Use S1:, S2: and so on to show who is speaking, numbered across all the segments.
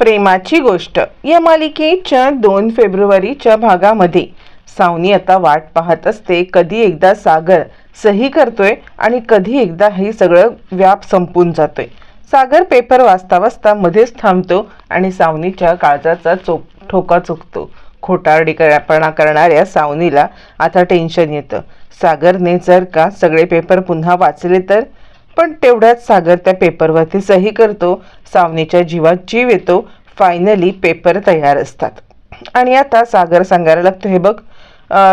S1: प्रेमाची गोष्ट. या मालिकेच्या दोन फेब्रुवारीच्या भागामध्ये. सावनी आता वाट पाहत असते. कधी एकदा सागर सही करतोय आणि कधी एकदा हे सगळं व्याप संपून जातोय. सागर पेपर वाचता वाचता मध्येच थांबतो आणि सावनीच्या काळजाचा चोप ठोका चुकतो. खोटारडीपणा करणाऱ्या सावनीला आता टेन्शन येतं. सागरने जर का सगळे पेपर पुन्हा वाचले तर? पण तेवढ्यात सागर त्या पेपरवरती सही करतो सावनीच्या जीवात जीव येतो फायनली पेपर तयार असतात. आणि आता सागर सांगायला लागतो हे बघ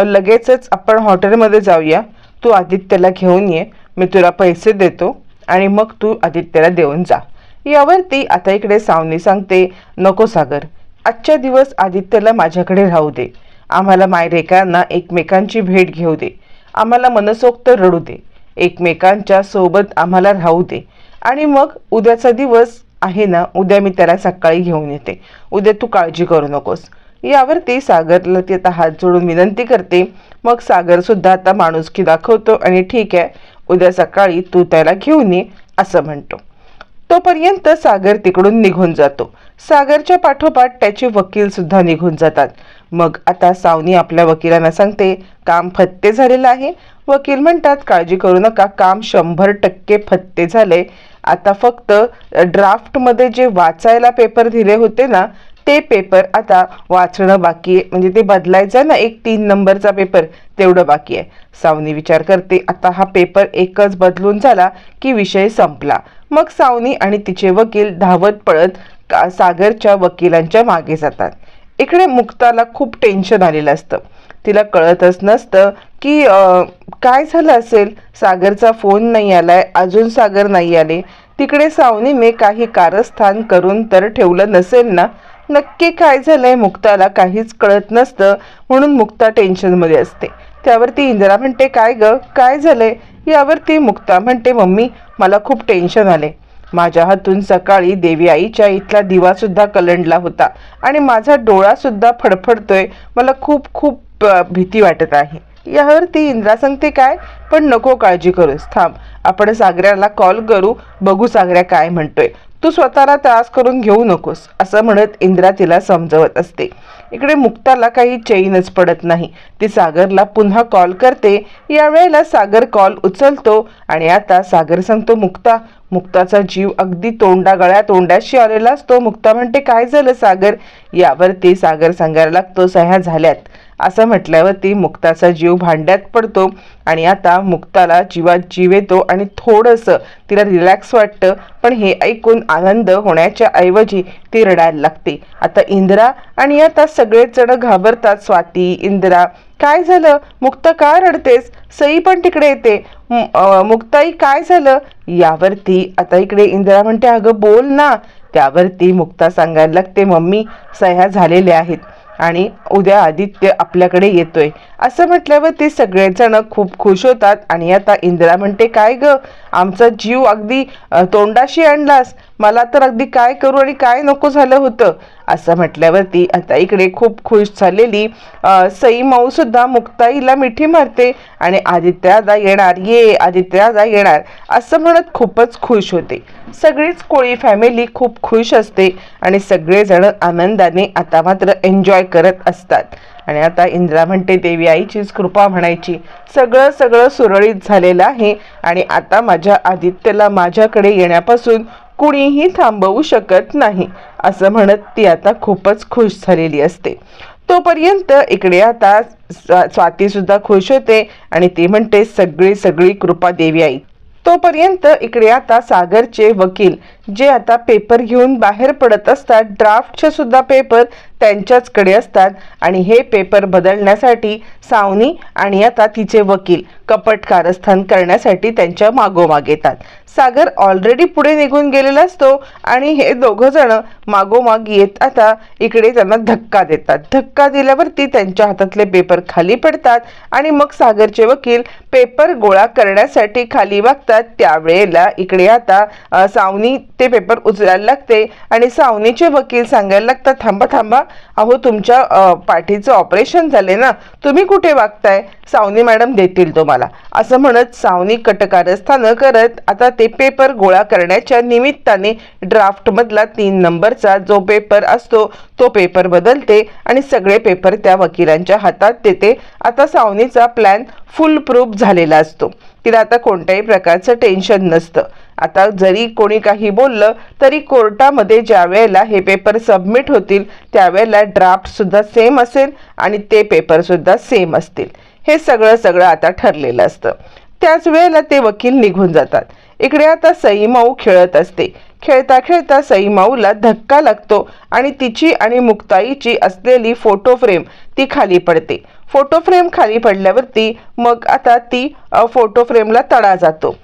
S1: लगेचच आपण हॉटेलमध्ये जाऊया तू आदित्यला घेऊन ये मी तुला पैसे देतो आणि मग तू आदित्यला देऊन जा. यावरती आता इकडे सावनी सांगते नको सागर आजच्या दिवस आदित्यला माझ्याकडे राहू दे. आम्हाला मायरेकांना एकमेकांची भेट घेऊ दे. आम्हाला मनसोक्त रडू दे. एकमेकांच्या सोबत आम्हाला राहू दे. आणि मग उद्याचा दिवस आहे ना उद्या मी त्याला सकाळी घेऊन येते. उद्या तू काळजी करू नकोस. यावरती सागरला ती आता हात जोडून विनंती करते. मग सागरसुद्धा आता माणुसकी दाखवतो आणि ठीक आहे उद्या सकाळी तू त्याला घेऊन ये असं म्हणतो. तोपर्यंत सागर तिकडून निघून जातो. सागरच्या पाठोपाठ त्याचे वकील सुद्धा निघून जातात. मग आता सावनी आपल्या वकिलांना सांगते काम फत्ते झालेलं आहे. वकील म्हणतात काळजी करू नका काम शंभर टक्के फत्ते झाले. आता फक्त ड्राफ्टमध्ये जे वाचायला पेपर दिले होते ना ते पेपर आता वाचणं बाकी आहे. म्हणजे ते बदलायचं ना एक तीन नंबरचा पेपर तेवढं बाकी आहे. सावनी विचार करते आता हा पेपर एकच बदलून झाला की विषय संपला. मग सावनी आणि तिचे वकील धावत पळत का सागरच्या वकिलांच्या मागे जातात. इकडे मुक्ताला खूप टेन्शन आलेलं असतं. तिला कळतच नसतं की काय झालं असेल? सागरचा फोन नाही आलाय अजून सागर नाही आले. तिकडे सावनीने काही कारस्थान करून तर ठेवलं नसेल ना? नक्की काय झालंय मुक्ताला काहीच कळत नसतं म्हणून मुक्ता टेन्शनमध्ये असते. त्यावरती इंदिरा म्हणते काय ग? काय झालंय? यावरती मुक्ता म्हणते मम्मी मला खूप टेन्शन आले माझ्या हातून सकाळी देवी आईच्या इथला दिवासुद्धा कलंडला होता आणि माझा डोळासुद्धा फडफडतोय. मला खूप खूप भीती वाटत आहे. यावर ती इंद्रा सांगते काय? पण नको काळजी करूस थांब. आपण सागऱ्याला कॉल करू बघू सागऱ्या काय म्हणतोय. तू स्वतःला त्रास करून घेऊ नकोस असं म्हणत इंद्रा तिला समजवत असते. इकडे मुक्ताला काही चैनच पडत नाही. ती सागरला पुन्हा कॉल करते. यावेळेला सागर कॉल उचलतो आणि आता सागर सांगतो मुक्ता मुक्ताचा जीव अगदी तोंडा गळ्या तोंडाशी आलेला असतो. मुक्ता म्हणते काय झालं सागर? यावरती सागर सांगायला लागतो सह्या झाल्यात. असं म्हटल्यावरती मुक्ताचा जीव भांड्यात पडतो आणि आता मुक्ताला जीवात जीव येतो आणि थोडंसं तिला रिलॅक्स वाटतं. पण हे ऐकून आनंद होण्याच्या ऐवजी ती रडायला लागते. आता इंदिरा आणि आता सगळेच जण घाबरतात. स्वाती इंदिरा काय झालं? मुक्ता का रडतेस? सई पण तिकडे येते. मुक्ताई काय झालं? यावरती आता इकडे इंदिरा म्हणते अगं बोल ना. त्यावरती मुक्ता सांगायला लागते मम्मी सह्या झालेल्या आहेत. आणि उद्या आदित्य आपल्याकडे येतोय. असं म्हटल्यावर ते सगळेजण खूप खुश होतात आणि आता इंदिरा म्हणते काय ग? आमचा जीव अगदी तोंडाशी आणलास मला तर अगदी काय करू आणि काय नको झालं होतं असं म्हटल्यावरती आता इकडे खूप खुश झालेली सई माऊ सुद्धा मुक्ताईला मिठी मारते आणि आदित्यदा येणार ये आदित्यदा येणार असं म्हणत खूपच खुश होते. सगळीच कोळी फॅमिली खूप खुश असते आणि सगळेजण आनंदाने आता मात्र एन्जॉय करत असतात. आणि आता इंद्रा म्हणते देवी आईचीच कृपा म्हणायची. सगळं सगळं सुरळीत झालेलं आहे आणि आता माझ्या आदित्यला माझ्याकडे येण्यापासून कुणीही थांबवू शकत नाही असं म्हणत ती आता खूपच खुश झालेली असते. तोपर्यंत इकडे आता स्वातीसुद्धा खुश होते आणि ती म्हणते सगळी सगळी कृपा देवी आई. तोपर्यंत इकडे आता सागरचे वकील जे आता पेपर घेऊन बाहेर पडत असतात ड्राफ्टचे सुद्धा पेपर त्यांच्याचकडे असतात आणि हे पेपर बदलण्यासाठी सावनी आणि आता तिचे वकील कपट कारस्थान करण्यासाठी त्यांच्या मागोमाग येतात. सागर ऑलरेडी पुढे निघून गेलेला असतो आणि हे दोघं जण मागोमाग येत आता इकडे त्यांना धक्का देतात. धक्का दिल्यावरती त्यांच्या हातातले पेपर खाली पडतात आणि मग सागरचे वकील पेपर गोळा करण्यासाठी खाली वागतात. त्यावेळेला इकडे आता सावनी ते पेपर उचलायला लागते आणि सावनीचे वकील सांगायला लागतात थांबा थांबा अहो तुमच्या पाठीचं ऑपरेशन झाले ना तुम्ही कुठे वागताय? सावनी मॅडम देतील तुम्हाला. असं म्हणत सावनी कटकारस्थानं करत आता ते पेपर गोळा करण्याच्या निमित्ताने ड्राफ्टमधला तीन नंबरचा जो पेपर असतो तो पेपर बदलते आणि सगळे पेपर त्या वकिलांच्या हातात देते. आता सावनीचा प्लॅन फुल प्रूफ झालेला असतो. तिला आता कोणत्याही प्रकारचं टेन्शन नसतं. आता जरी कोणी काही बोललं तरी कोर्टामध्ये ज्या वेळेला हे पेपर सबमिट होतील त्यावेळेला ड्राफ्ट सुद्धा सेम असेल आणि ते पेपर सुद्धा सेम असतील. हे सगळं सगळं आता ठरलेलं असतं. त्याच वेळेला ते वकील निघून जातात. इकडे आता सईमाऊ खेळत असते. खेळता खेळता सईमाऊला धक्का लागतो आणि तिची आणि मुक्ताईची असलेली फोटो फ्रेम ती खाली पडते. फोटो फ्रेम खाली पडल्यावरती मग आता ती फोटो फ्रेमला तडा जातो.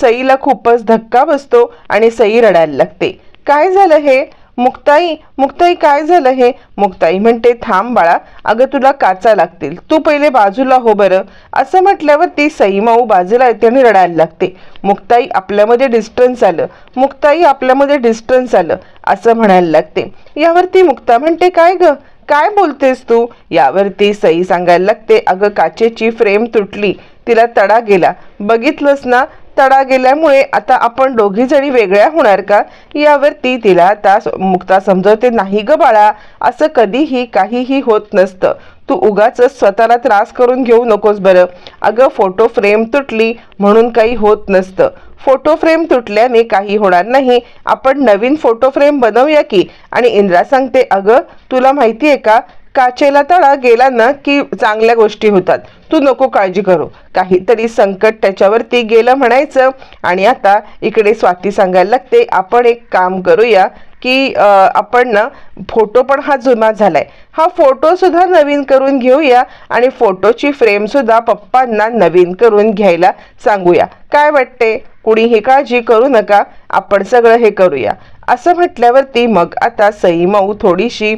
S1: सईला खूपच धक्का बसतो आणि सई रडायला लागते. काय झालं हे? मुक्ताई मुक्ताई काय झालं हे? मुक्ताई म्हणते थांब बाळा अगं तुला काचा लागतील. तू पहिले बाजूला हो बरं. असं म्हटल्यावर ती सईमाऊ बाजूला येते आणि रडायला लागते. मुक्ताई आपल्यामध्ये डिस्टन्स आलं. मुक्ताई आपल्यामध्ये डिस्टन्स आलं असं म्हणायला लागते. यावरती मुक्ता म्हणते काय ग? काय बोलतेस तू? यावरती सई सांगायला लागते अगं काचेची फ्रेम तुटली. तिला तडा गेला. बघितलंस ना तडा गेल्यामुळे आता आपण दोघी जणी वेगळ्या होणार का? यावरती तिला आता मुक्ता समजवते. नाही ग बाळा असं कधीही काहीही होत नसतं. तू उगाच स्वतःला त्रास करून घेऊ नकोस बरं. अगं फोटो फ्रेम तुटली म्हणून काही होत नसतं. फोटो फ्रेम तुटल्याने काही होणार नाही. आपण नवीन फोटो फ्रेम बनवूया की? आणि इंद्रा सांगते अगं तुला माहिती आहे का? काचेला तळा गेला ना की चांगल्या गोष्टी होतात. तू नको काळजी करू. काहीतरी संकट त्याच्यावरती गेलं म्हणायचं आणि आता इकडे स्वाती सांगायला लागते आपण एक काम करूया की आपण ना फोटो पण हा जुना झालाय. हा फोटो सुद्धा नवीन करून घेऊया आणि फोटोची फ्रेम सुद्धा पप्पांना नवीन करून घ्यायला सांगूया. काय वाटते? कुणीही काळजी करू नका. आपण सगळं हे करूया. असं म्हटल्यावरती मग आता सईमाऊ थोडीशी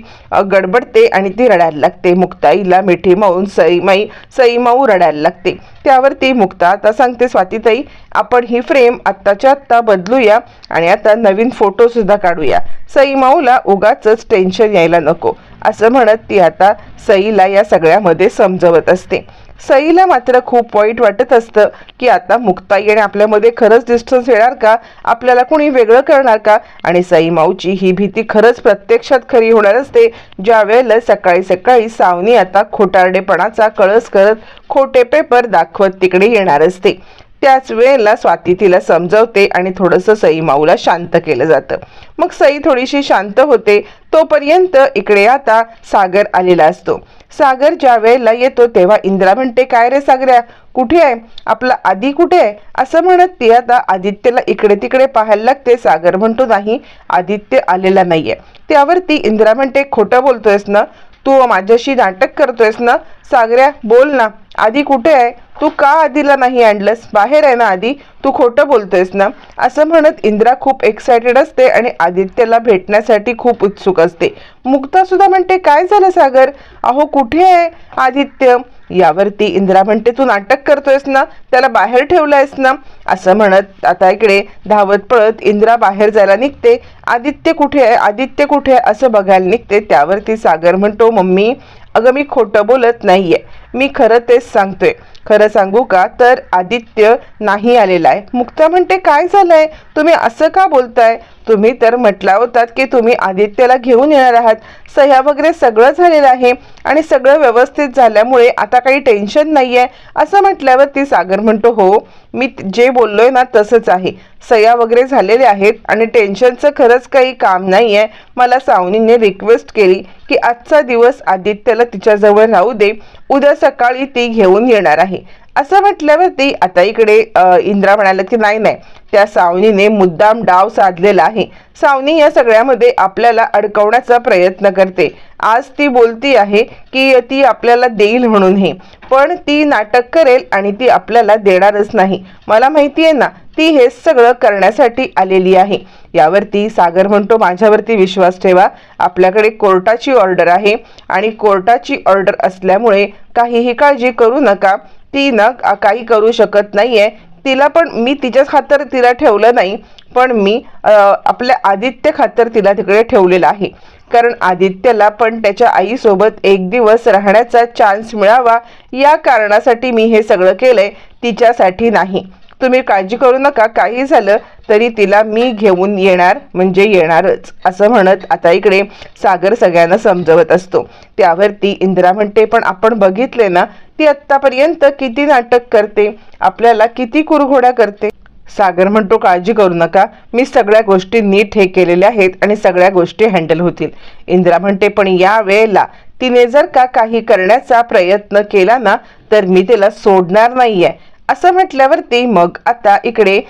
S1: गडबडते आणि ती रडायला लागते. मुक्ताईला मिठी माऊन सई माई सई रडायला लागते. त्यावरती मुक्ता आता सांगते स्वातीताई आपण ही फ्रेम आत्ताच्या आत्ता बदलूया आणि आता नवीन फोटो सुद्धा काढूया. सई माऊला उगाच टेन्शन यायला नको. असं म्हणत ती आता सईला या सगळ्यामध्ये समजवत असते. सईला मात्र खूप वाईट वाटत असतं की आता मुक्ताई आणि आपल्यामध्ये खरंच डिस्टन्स येणार का? आपल्याला कोणी वेगळं करणार का? आणि सई माऊची ही भीती खरंच प्रत्यक्षात खरी होणार असते. ज्या वेळेला सकाळी सकाळी सावनी आता खोटारडेपणाचा कळस करत खोटे पेपर दाखवत तिकडे येणार असते. त्याच वेळेला स्वाती तिला समजवते आणि थोडंसं सई माऊला शांत केलं जातं. मग सई थोडीशी शांत होते. तोपर्यंत इकडे आता सागर आलेला असतो. सागर ज्या वेळेला येतो तेव्हा इंद्रा म्हणते काय रे सागऱ्या कुठे आहे? आपला आधी कुठे आहे? असं म्हणत ती आता आदित्यला इकडे तिकडे पाहायला लागते. सागर म्हणतो नाही आदित्य आलेला नाहीये. त्यावरती इंद्रा म्हणते खोटं बोलतोयस ना? तू माझ्याशी नाटक करतोयस ना? सागऱ्या बोल ना. आधी कुठे आहे? तू का आधीला नाही आणलंस? बाहेर आहे ना आधी? तू खोटं बोलतोयस ना? असं म्हणत इंद्रा खूप एक्सायटेड असते आणि आदित्यला भेटण्यासाठी खूप उत्सुक असते. मुक्ता सुद्धा म्हणते काय झालं सागर? अहो कुठे आहे आदित्य? यावरती इंद्रा म्हणते तू नाटक करतोयस ना? त्याला बाहेर ठेवलंयस ना? असं म्हणत आता इकडे धावत पळत इंद्रा बाहेर जायला निघते. आदित्य कुठे आहे? आदित्य कुठे आहे? असं बघायला निघते. त्यावरती सागर म्हणतो मम्मी अगं मी खोटं बोलत नाहीये. मी खरं तेच सांगतोय. खरं सांगू का? तर आदित्य नाही आलेला आहे. मुक्ता म्हणते काय झालंय? तुम्ही असं का बोलताय? तुम्ही तर म्हटला होतात की तुम्ही आदित्यला घेऊन येणार आहात. सह्या वगैरे सगळं झालेलं आहे आणि सगळं व्यवस्थित झाल्यामुळे आता काही टेन्शन नाही आहे असं म्हटल्यावर ती सागर म्हणतो हो मी जे बोललोय ना तसंच आहे. सह्या वगैरे झालेले आहेत आणि टेन्शनचं खरंच काही काम नाही आहे मला सावनीने रिक्वेस्ट केली की आजचा दिवस आदित्यला तिच्याजवळ राहू दे. उद्या सकाळी ती घेऊन येणार आहे. असं म्हटल्यावरती आता इकडे इंद्रा म्हणाला की नाही नाही. त्या सावनीने मुद्दाम डाव साधलेला आहे. सावनी या सगळ्यामध्ये आपल्याला अडकवण्याचा प्रयत्न करते. आज ती बोलती आहे की ती आपल्याला देईल म्हणून हे. पण ती नाटक करेल आणि ती आपल्याला देणारच नाही. मला माहिती आहे ना ती हे सगळं करण्यासाठी आलेली आहे. यावरती सागर म्हणतो माझ्यावरती विश्वास ठेवा. आपल्याकडे कोर्टाची ऑर्डर आहे आणि कोर्टाची ऑर्डर असल्यामुळे काहीही काळजी करू नका. ती ना काही करू शकत नाहीये. तिला पण मी तिच्याच खातर तिला ठेवलं नाही पण मी आपल्या आदित्य खातर तिला तिकडे ठेवलेलं आहे. कारण आदित्यला पण त्याच्या आईसोबत एक दिवस राहण्याचा चान्स मिळावा या कारणासाठी मी हे सगळं केलंय तिच्यासाठी नाही. तुम्ही काळजी करू नका. काही झालं तरी तिला मी घेऊन येणार म्हणजे येणारच असं म्हणत आता इकडे सागर सगळ्यांना समजवत असतो. त्यावरती इंदिरा म्हणते पण आपण बघितले ना ती आत्तापर्यंत किती नाटक करते? आपल्याला किती कुरघोड्या करते? सागर म्हणतो काळजी करू नका. मी सगळ्या गोष्टी नीट हे केलेल्या आहेत आणि सगळ्या गोष्टी हँडल होतील. इंदिरा म्हणते पण या वेळेला तिने जर का काही करण्याचा प्रयत्न केला ना तर मी तिला सोडणार नाहीये. असं म्हटल्यावरती मग आता इकडे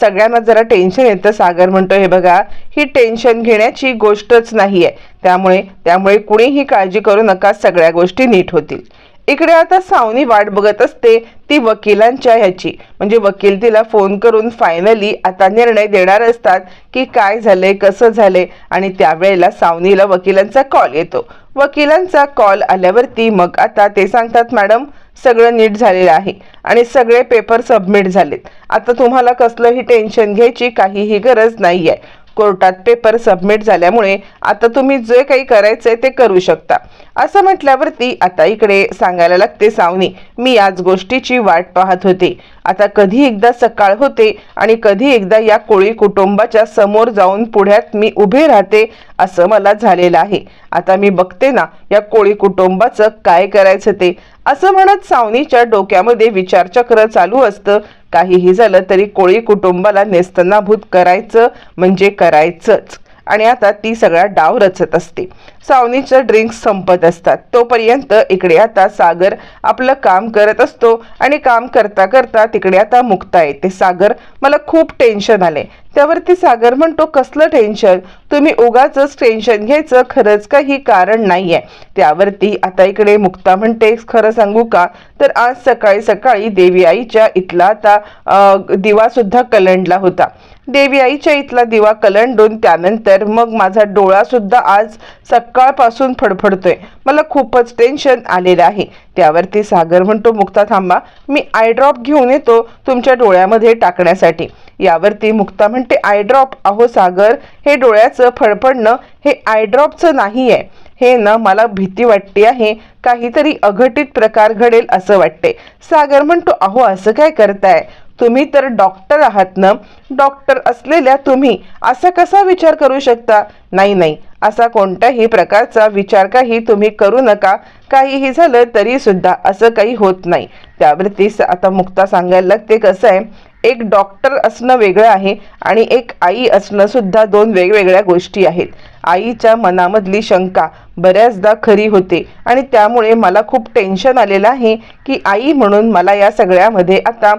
S1: सगळ्यांना जरा टेन्शन येतं. सागर म्हणतो हे बघा ही टेन्शन घेण्याची गोष्टच नाही आहे त्यामुळे त्यामुळे कुणीही काळजी करू नका सगळ्या गोष्टी नीट होतील. इकडे आता सावनी वाट बघत असते ती वकिलांच्या ह्याची. म्हणजे वकील तिला फोन करून फायनली आता निर्णय देणार असतात की काय झालंय कसं झालंय आणि त्यावेळेला सावनीला वकिलांचा कॉल येतो. वकिलांचा कॉल आल्यावरती मग आता ते सांगतात मॅडम सगळं नीट झालेलं आहे आणि सगळे पेपर सबमिट झालेत. आता तुम्हाला कसलंही टेन्शन घ्यायची काहीही गरज नाही आहे कोर्टात पेपर सबमिट झाल्यामुळे आता तुम्ही जे काही करायचंय ते करू शकता. असं म्हटल्यावरती आता इकडे सांगायला लागते सावनी मी याच गोष्टीची वाट पाहत होते. आता कधी एकदा सकाळ होते आणि कधी एकदा या कोळी कुटुंबाच्या समोर जाऊन पुढ्यात मी उभे राहते असं मला झालेलं आहे. आता मी बघते ना या कोळी कुटुंबाचं काय करायचं ते. असं म्हणत सावनीच्या डोक्यामध्ये विचारचक्र चालू असतं. काहीही झालं तरी कोळी कुटुंबाला नेस्तनाभूत करायचं म्हणजे करायचंच. आणि आता ती सगळा डाव रचत असते. सावनीचं ड्रिंक्स संपत असतात. तोपर्यंत इकडे आता सागर आपलं काम करत असतो. आणि काम करता करता तिकडे आता मुक्ता येते. सागर मला खूप टेन्शन आले त्यावरती सागर म्हणतो कसलं टेन्शन तुम्ही उगाच टेन्शन घ्यायचं खरंच काही कारण नाहीये. त्यावरती आता इकडे मुक्ता म्हणते खरं सांगू का? तर आज सकाळी सकाळी देवी आईच्या इथला आता दिवा सुद्धा कलंडला होता. देवी आईच्या इथला दिवा कलंडून त्यानंतर मग माझा डोळा सुद्धा आज सकाळपासून फडफडतोय. मला खूपच टेन्शन आलेलं आहे. त्यावरती सागर म्हणतो मुक्ता थांबा मी आय ड्रॉप घेऊन येतो तुमच्या डोळ्यामध्ये टाकण्यासाठी. यावरती मुक्ता म्हणते आय ड्रॉप अहो सागर हे डोळ्याचं फडफडणं हे आयड्रॉपचं नाही आहे हे ना मला भीती वाटते आहे. काहीतरी अघटित प्रकार घडेल असं वाटते. सागर म्हणतो अहो असं काय करताय? तुम्ही तर डॉक्टर आहात ना? डॉक्टर असलेल्या तुम्ही असा कसा विचार करू शकता? नाही नाही. असा कोणत्याही प्रकारचा विचार काही तुम्ही करू नका. काहीही झालं तरी सुद्धा असं काही होत नाही. त्यावरती स- आता मुक्ता सांगायला लागते कसं आहे एक डॉक्टर असणं वेगळं आहे आणि एक आई असणं सुद्धा दोन वेगवेगळ्या गोष्टी आहेत. आईच्या मनामधली शंका बऱ्याचदा खरी होते आणि त्यामुळे मला खूप टेन्शन आलेलं आहे की आई म्हणून मला या सगळ्यामध्ये आता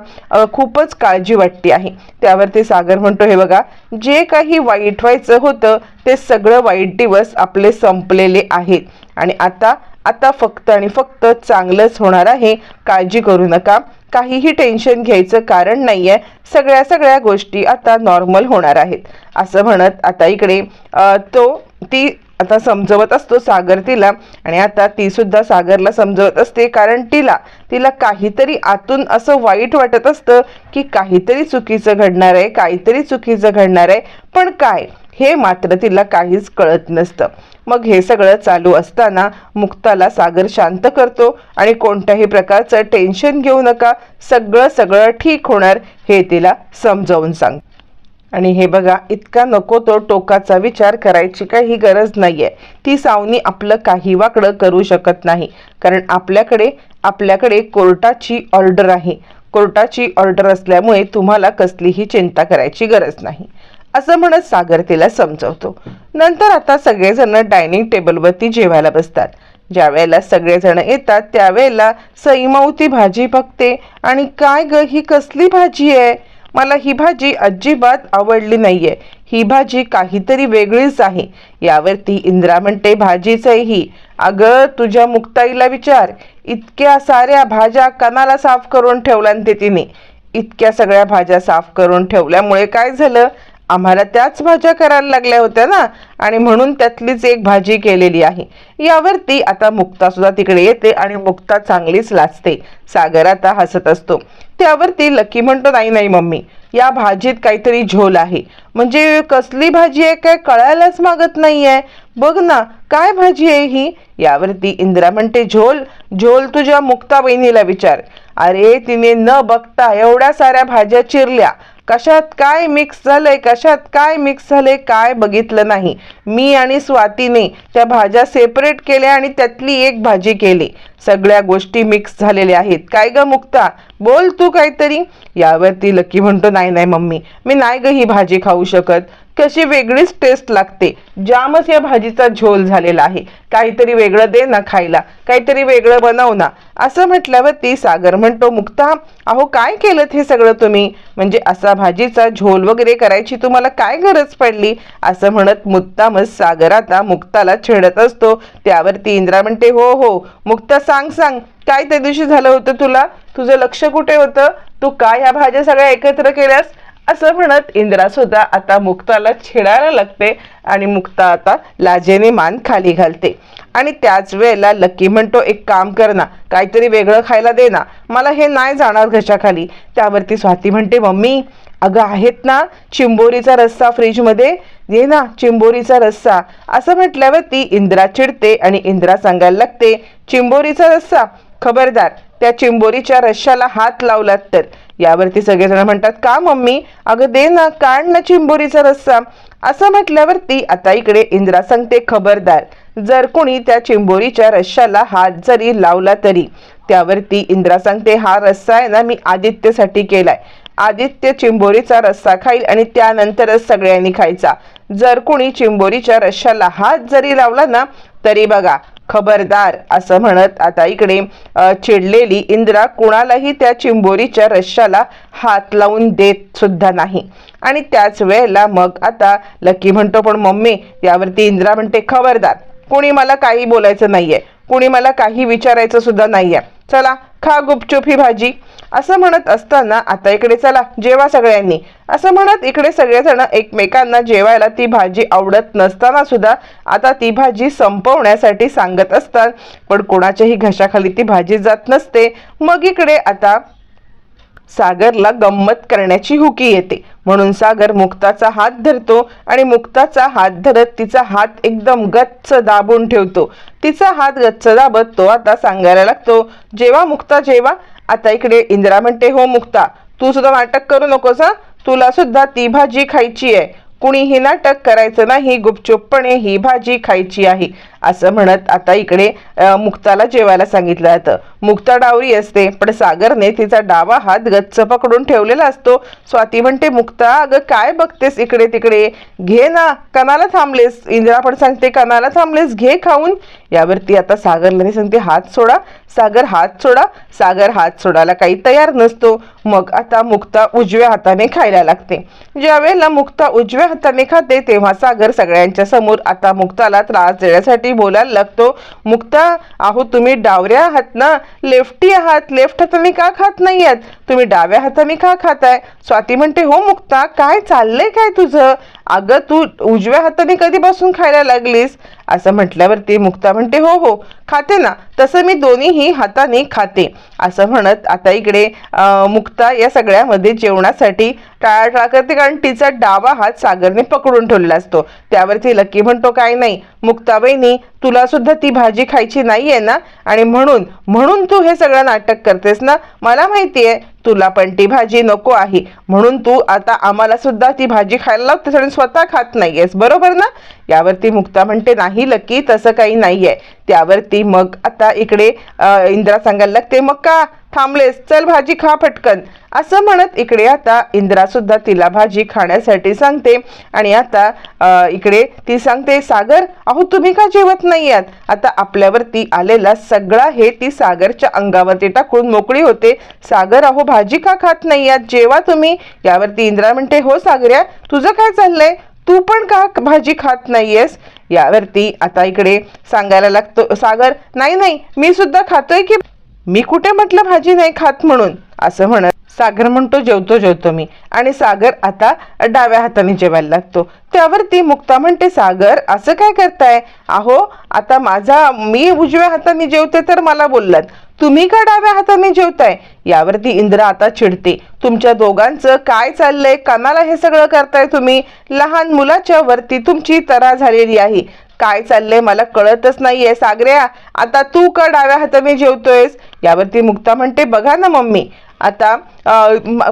S1: खूपच काळजी वाटते आहे. त्यावरती सागर म्हणतो हे बघा जे काही वाईट व्हायचं होतं ते सगळं वाईट दिवस आपले संपलेले आहेत. आणि आता आता फक्त आणि फक्त चांगलंच होणार आहे. काळजी करू नका. काहीही टेन्शन घ्यायचं कारण नाही आहे सगळ्या सगळ्या गोष्टी आता नॉर्मल होणार आहेत. असं म्हणत आता इकडे तो ती आता समजवत असतो सागर तिला आणि आता ती सुद्धा सागरला समजवत असते कारण तिला तिला काहीतरी आतून असं वाईट वाटत असतं की काहीतरी चुकीचं घडणार आहे काहीतरी चुकीचं घडणार आहे. पण काय? हे मात्र तिला काहीच कळत नसतं. मग हे सगळं चालू असताना मुक्ताला सागर शांत करतो आणि कोणत्याही प्रकारचं टेन्शन घेऊ नका. सगळं सगळं ठीक होणार हे तिला समजावून सांग. आणि हे बघा इतका नको तो टोकाचा विचार करायची काही गरज नाही आहे ती सावनी आपलं काही वाकडं करू शकत नाही. कारण आपल्याकडे आपल्याकडे कोर्टाची ऑर्डर आहे. कोर्टाची ऑर्डर असल्यामुळे तुम्हाला कसलीही चिंता करायची गरज नाही. असं म्हणत सागर तिला समजवतो. नंतर आता सगळेजण डायनिंग टेबलवरती जेवायला बसतात. ज्या वेळेला सगळेजण येतात त्यावेळेला सईमावती भाजी बघते. आणि काय ग ही कसली भाजी आहे? मला ही भाजी अजिबात आवडली नाहीये. ही भाजी काहीतरी वेगळीच आहे. यावरती इंद्रा म्हणते भाजीच आहे ही. अगं तुझ्या मुक्ताईला विचार. इतक्या साऱ्या भाज्या कणाला साफ करून ठेवल्या ते तिने. इतक्या सगळ्या भाज्या साफ करून ठेवल्यामुळे काय झालं? आम्हाला त्याच भाज्या करायला लागल्या होत्या ना. आणि म्हणून त्यातलीच एक भाजी केलेली आहे. यावरती आता मुक्ता सुद्धा तिकडे येते आणि मुक्ता चांगलीच लाजते. सागर आता हसत असतो. त्यावरती लकी म्हणतो नाही नाही मम्मी. या भाजीत काहीतरी झोल आहे. म्हणजे कसली भाजी आहे काय कळायलाच मागत नाहीये. बघ ना काय भाजी आहे ही? यावरती इंदिरा म्हणते झोल झोल तुझ्या मुक्ता बहिणीला विचार. अरे तिने न बघता एवढ्या साऱ्या भाज्या चिरल्या. कशात काय मिक्स झालंय कशात काय मिक्स झालंय काय बघितलं नाही. मी आणि स्वातीने त्या भाज्या सेपरेट केल्या आणि त्यातली एक भाजी केली. सगळ्या गोष्टी मिक्स झालेल्या आहेत. काय ग मुक्ता? बोल तू काहीतरी. यावरती लकी म्हणतो नाही नाही मम्मी मी नाही ग ही भाजी खाऊ शकत. कशी वेगळीच टेस्ट लागते. जामच या भाजीचा झोल झालेला आहे. काहीतरी वेगळं दे ना खायला. काहीतरी वेगळं बनव ना. असं म्हटल्यावर ती सागर म्हणतो मुक्ता अहो काय केलं हे सगळं तुम्ही? म्हणजे असा भाजीचा झोल वगैरे करायची तुम्हाला काय गरज पडली? असं म्हणत मुक्तामच सागर आता मुक्ताला छेडत असतो. त्यावरती इंद्रा म्हणते हो हो मुक्ता सांग सांग. काय त्या दिवशी झालं होतं तुला? तुझं लक्ष कुठे होतं? तू काय ह्या भाज्या सगळ्या एकत्र केल्यास? असं म्हणत इंद्रा सुद्धा आता मुक्ताला छेडायला लागते आणि मुक्ता आता लाजेने मान खाली घालते. आणि त्याच वेळेला लकी म्हणतो एक काम कर ना काहीतरी वेगळं खायला दे ना. मला हे नाही जाणार घशाखाली त्यावरती स्वाती म्हणते मम्मी अगं आहेत ना चिंबोरीचा रस्सा फ्रीजमध्ये? ये ना चिंबोरीचा रस्सा. असं म्हटल्यावर ती इंद्रा चिडते आणि इंद्रा सांगायला लागते चिंबोरीचा रस्सा? खबरदार त्या चिंबोरीच्या रश्श्याला हात लावलात तर. यावरती सगळेजण म्हणतात का मम्मी? अगं दे ना काढ ना चिंबोरीचा रस्सा. असं म्हटल्यावरती आता इकडे इंद्रा सांगते खबरदार जर कोणी त्या चिंबोरीच्या रश्श्याला हात जरी लावला तरी. त्यावरती इंद्रा सांगते हा रस्सा आहे ना मी आदित्यसाठी केलाय. आदित्य चिंबोरीचा रस्सा खाईल आणि त्यानंतरच सगळ्यांनी खायचा. जर कोणी चिंबोरीच्या रश्श्याला हात जरी लावला ना तरी बघा खबरदार असं म्हणत आता इकडे चिडलेली इंद्रा कुणालाही त्या चिंबोरीच्या रश्श्याला हात लावून देत सुद्धा नाही. आणि त्याच वेळेला मग आता लकी म्हणतो पण मम्मी यावरती इंद्रा म्हणते खबरदार कोणी मला काही बोलायचं नाहीये कोणी मला काही विचारायचं सुद्धा नाहीये चला खा गुपचूप ही भाजी. असं म्हणत असताना आता इकडे चला जेवा सगळ्यांनी. असं म्हणत इकडे सगळेजण एकमेकांना जेवायला ती भाजी आवडत नसताना सुद्धा आता ती भाजी संपवण्यासाठी सांगत असतात. पण कोणाच्याही घशाखाली ती भाजी जात नसते. मग इकडे आता सागरला गंमत करण्याची हुकी येते. म्हणून सागर मुक्ताचा हात धरतो आणि मुक्ताचा हात धरत तिचा हात एकदम गच्च दाबून ठेवतो. तिचा हात गच्च दाबत तो आता सांगायला लागतो जेव्हा मुक्ता जेव्हा आता इकडे इंदिरा म्हणते हो मुक्ता तू सुद्धा नाटक करू नकोस तुला सुद्धा ती भाजी खायची आहे. कुणीही नाटक करायचं नाही गुपचूपपणे ही भाजी खायची आहे असं म्हणत आता इकडे मुक्ताला जेवायला सांगितलं जातं. मुक्ता डावरी असते पण सागरने तिचा डावा हात गच्च पकडून ठेवलेला असतो. स्वाती म्हणते मुक्ता अगं काय बघतेस इकडे तिकडे? घे ना कणाला थांबलेस. इंदिरा पण सांगते कणाला थांबलेस घे खाऊन. यावरती आता सागरला सांगते हात सोडा. सागर हात सोडा. सागर हात सोडायला काही तयार नसतो. मग आता मुक्ता उजव्या हाताने खायला लागते. ज्यावेळेला मुक्ता उजव्या हाताने खाते तेव्हा सागर सगळ्यांच्या समोर आता मुक्ताला त्रास देण्यासाठी बोलायला लागतो. मुक्ता अहो तुम्ही डावऱ्या आहात ना? लेफ्टी आहात. लेफ्ट हाताने का खात नाही आहात तुम्ही डाव्या हाताने का खाताय? स्वाती म्हणते हो मुक्ता काय चाललंय काय तुझं? अगं तू उजव्या हाताने कधीपासून खायला लागलीस? असं म्हटल्यावरती मुक्ता म्हणते हो हो खाते ना. तसं मी दोन्हीही हाताने खाते. असं म्हणत आता इकडे मुक्ता या सगळ्यामध्ये जेवणासाठी टाळाटाळ करते कारण तिचा डावा हात सागरने पकडून ठेवलेला असतो. त्यावरती लकी म्हणतो काय नाही. मुक्ताबाईनी तुला सुद्धा ती भाजी खायची नाही आहे ना? आणि म्हणून म्हणून तू हे सगळं नाटक करतेस ना? मला माहिती आहे तुला पण ती भाजी नको आहे. म्हणून तू आता आम्हाला सुद्धा ती भाजी खायला लावतेस आणि स्वतः खात नाहीयेस. बरोबर ना? यावरती मुक्ता म्हणते नाही लकी तसं काही नाहीये. त्यावरती मग आता इकडे इंदिरा इंद्रा सांगायला लागते मग का थांबलेस चल भाजी खा पटकन. असं म्हणत इकडे आता इंद्रा सुद्धा तिला भाजी खाण्यासाठी सांगते. आणि आता इकडे ती सांगते सागर अहो तुम्ही का जेवत नाही आहात आता आपल्यावरती आलेला सगळा हे ती सागरच्या अंगावरती टाकून मोकळी होते. सागर अहो भाजी का खात नाही आहात जेवा तुम्ही. यावरती इंद्रा म्हणते हो सागर्या तुझं काय चाललंय? तू पण का भाजी खात नाहीयेस? यावरती आता इकडे सांगायला लागतो सागर नाही नाही मी सुद्धा खातोय की मी कुठे म्हटलं भाजी नाही खात म्हणून? असं म्हणत सागर म्हणतो जेवतो जेवतो मी. आणि सागर आता डाव्या हाताने जेवायला लागतो. त्यावरती मुक्ता म्हणते सागर असं काय करताय? अहो आता माझा मी उजव्या हाताने जेवते तर मला बोललात. तुम्ही का डाव्या हाताने जेवताय? यावरती इंद्रा आता चिडते. तुमच्या दोघांचं काय चाललंय? कानाला हे सगळं करताय तुम्ही? लहान मुलाच्या वरती तुमची तरा झालेली आहे. काय चाललंय मला कळतच नाहीये. सागऱ्या आता तू का डाव्या हाताने जेवतोयस. यावरती मुक्ता म्हणते बघा ना मम्मी आता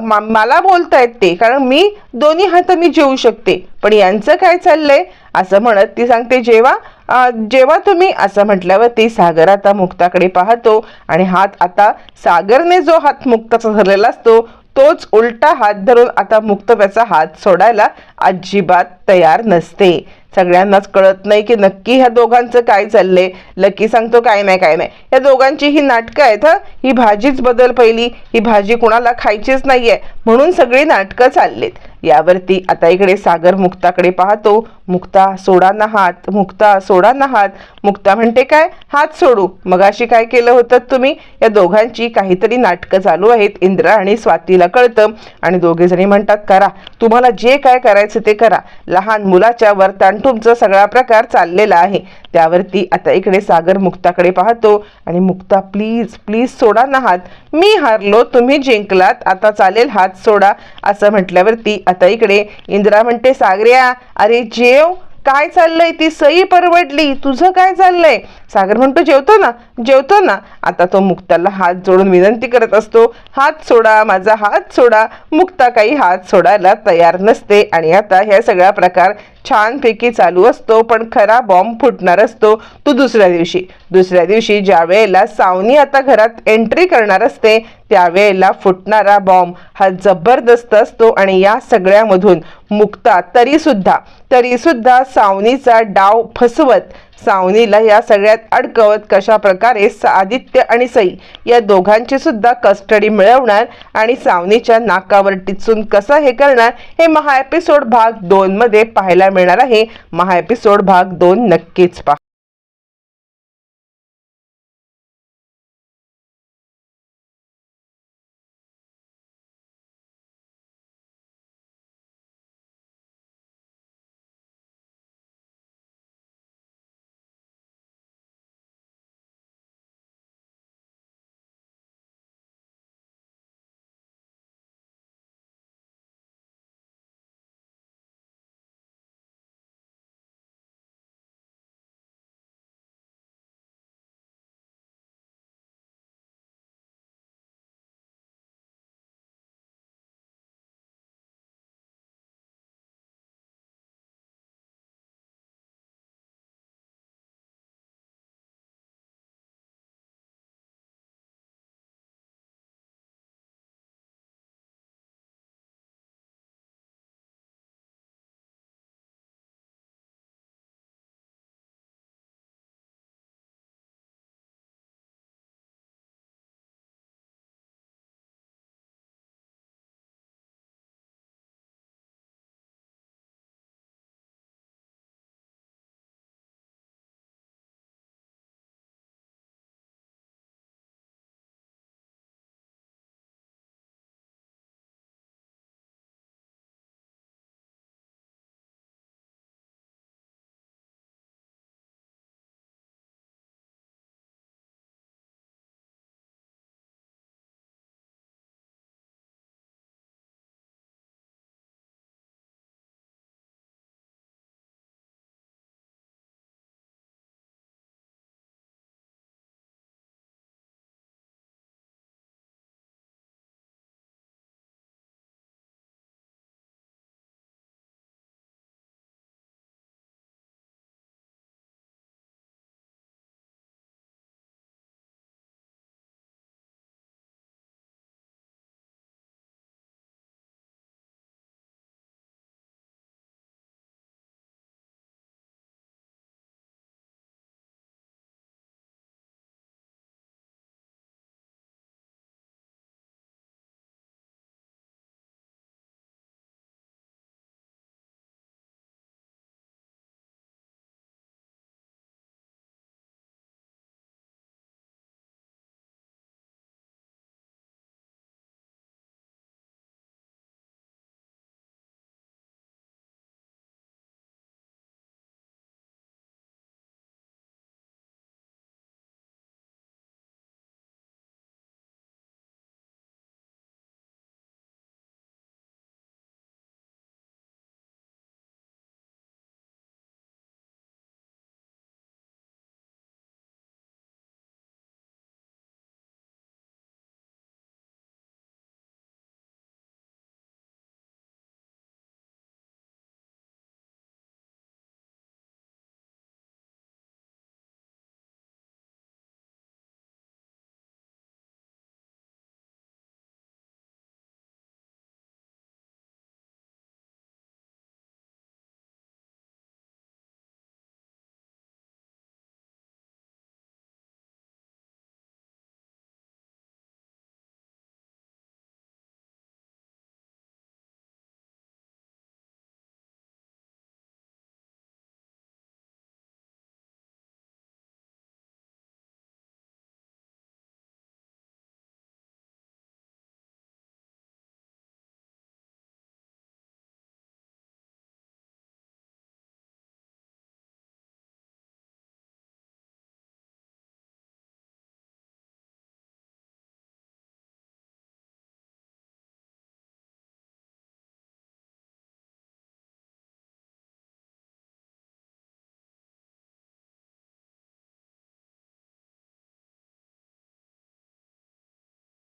S1: मला बोलतायत ते कारण मी दोन्ही हाताने जेवू शकते. पण यांचं काय चाललंय? असं म्हणत ती सांगते जेव्हा जेव्हा तुम्ही असं म्हटल्यावर ती सागर आता मुक्ताकडे पाहतो आणि हात आता सागरने जो हात मुक्ताचा धरलेला असतो तोच उलटा हात धरून आता मुक्त त्याचा हात सोडायला अजिबात तयार नसते. सगळ्यांनाच कळत नाही की नक्की ह्या दोघांचं काय चाललंय. लकी सांगतो काय नाही काय नाही. या दोघांची ही नाटकं आहेत हं. ही भाजीच बदल पहिली. ही भाजी कुणाला खायचीच नाहीये. म्हणून सगळी नाटकं चाललीत. यावरती आता इकडे सागर मुक्ताकडे पाहतो. मुक्ता सोडा ना हात. मुक्ता सोडा ना हात. मुक्ता म्हणते काय? हात सोडू. मगाशी काय केलं होतं तुम्ही? या दोघांची काहीतरी नाटकं चालू आहेत. इंद्रा आणि स्वातीला कळतं. आणि दोघे जणी म्हणतात करा. तुम्हाला जे काय करायचं ते करा. लहान मुलाच्या वर्तान तुमचा सगळा प्रकार चाललेला आहे. त्यावरती आता इकडे सागर मुक्ताकडे पाहतो. आणि मुक्ता प्लीज प्लीज सोडा ना हात. मी हारलो तुम्ही जिंकलात. आता चालेल हात सोडा असं म्हटल्यावरती आता इकडे इंद्रा म्हणते सागऱ्या अरे जेव काय चाललंय? ती सई परवडली. तुझं काय चाललंय? सागर म्हणतो जेवतो ना जेवतो ना. आता तो मुक्ताला हात जोडून विनंती करत असतो हात सोडा माझा हात सोडा. मुक्ता काही हात सोडायला तयार नसते. आणि आता ह्या सगळा प्रकार छानपैकी चालू असतो पण खरा बॉम्ब फुटणार असतो तो दुसऱ्या दिवशी. दुसऱ्या दिवशी ज्या वेळेला सावनी आता घरात एंट्री करणार असते त्यावेळेला फुटणारा बॉम्ब हा जबरदस्त असतो आणि या सगळ्यामधून मुक्ता तरी सुद्धा तरी सुद्धा सावनीचा डाव फसवत सावनीला या सगळ्यात अडकवत कशा प्रकारे आदित्य आणि सई या दोघांची सुद्धा कस्टडी मिळवणार आणि सावनीच्या नाकावर टिचून कसं हे करणार हे महा एपिसोड भाग दोन मध्ये पाहायला मिळणार आहे. महा एपिसोड भाग दोन नक्कीच पहा.